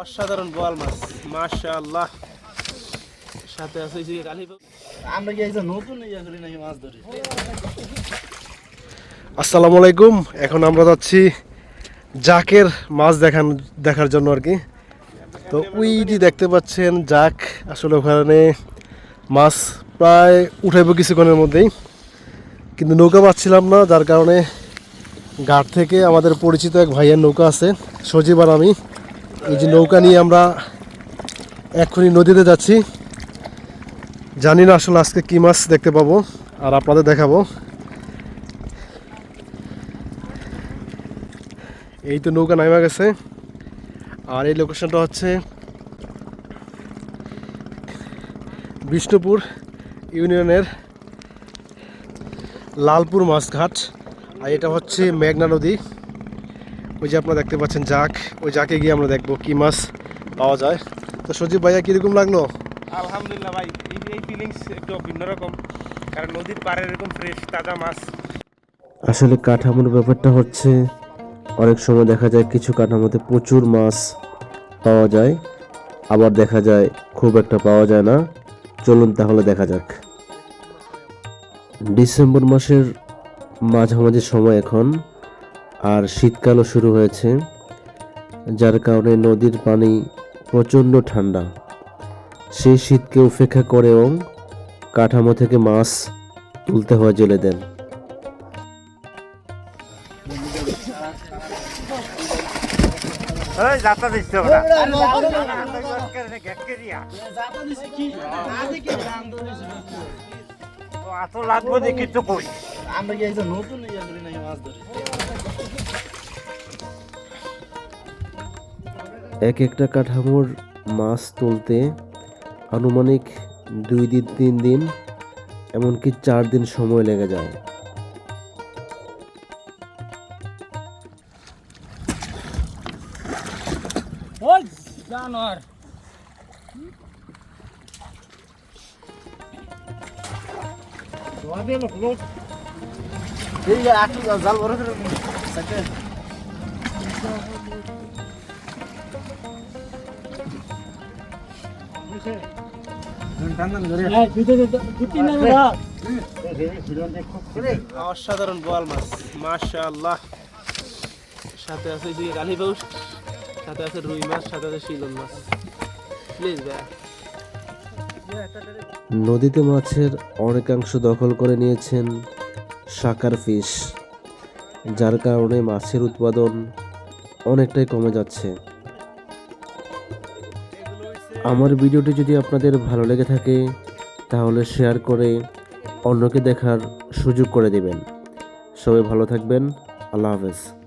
অসাধারণ বোয়াল মাছ মাশাআল্লাহ। সাথে আছে এই যে কালী আমরা কি একজন নতুন ইয়া করি নাকি মাছ ধরি? আসসালামু আলাইকুম। এখন আমরা যাচ্ছি জাকের মাছ দেখান দেখার জন্য আর কি। তো যে দেখতে পাচ্ছেন জাক আসলে ওখানে মাছ প্রায় উঠাইব কিছুক্ষণের মধ্যেই। কিন্তু নৌকা পাচ্ছিলাম না যার কারণে ঘাট থেকে আমাদের পরিচিত এক ভাইয়ের নৌকা আছে, সজীব আর আমি। এই যে নৌকা নিয়ে আমরা এক্ষুনি নদীতে যাচ্ছি। জানি না আসলে আজকে কী মাছ দেখতে পাবো, আর আপনাদের দেখাবো। এই তো নৌকা নামা গেছে। আর এই লোকেশনটা হচ্ছে বিষ্ণুপুর ইউনিয়নের লালপুর মাছঘাট আর এটা হচ্ছে মেঘনা নদী। ওই যে আপনারা দেখতে পাচ্ছেন জাক। ওই জাকে গিয়ে আমরা দেখব কি মাছ পাওয়া যায়। তো সজীব ভাইয়া কীরকম লাগল? আলহামদুলিল্লাহ ভাই এই এই ফিলিংস একটু ভিন্ন রকম। কারণ নদীর পাড়ে এরকম ফ্রেশ তাজা মাছ। আসলে কাঠামোর ব্যাপারটা হচ্ছে অনেক সময় দেখা যায় কিছু কাঠামোতে প্রচুর মাছ পাওয়া যায়। আবার দেখা যায় খুব একটা পাওয়া যায় না। চলুন তাহলে দেখা যাক। ডিসেম্বর মাসের মাঝামাঝি সময় এখন আর শীতকালও শুরু হয়েছে যার কারণে নদীর পানি প্রচণ্ড ঠান্ডা। সেই শীতকে উপেক্ষা করেও কাঠামো থেকে মাছ তুলতে হয় জেলে দেন লাগবে দেখি তো কই আমরা কি একজন নতুন ইয়া করি নাকি মাছ ধরি এক একটা কাঠামোর মাছ তুলতে আনুমানিক দুই দিন তিন দিন এমনকি চার দিন সময় লেগে যায়। এই যে জাল বড় করে সাকে অসাধারণ বোয়াল মাছ মাশাআল্লাহ। সাথে আছে যে কালী বাউস সাথে আছে রুই মাছ সাথে আছে শিলন মাছ। প্লিজ ভাই। নদীতে মাছের অনেকাংশ দখল করে নিয়েছেন সাকার ফিশ যার কারণে মাছের উৎপাদন অনেকটাই কমে যাচ্ছে। আমার ভিডিওটি যদি আপনাদের ভালো লেগে থাকে, তাহলে শেয়ার করে অন্যকে দেখার সুযোগ করে দেবেন। সবাই ভালো থাকবেন, আল্লাহ হাফেজ।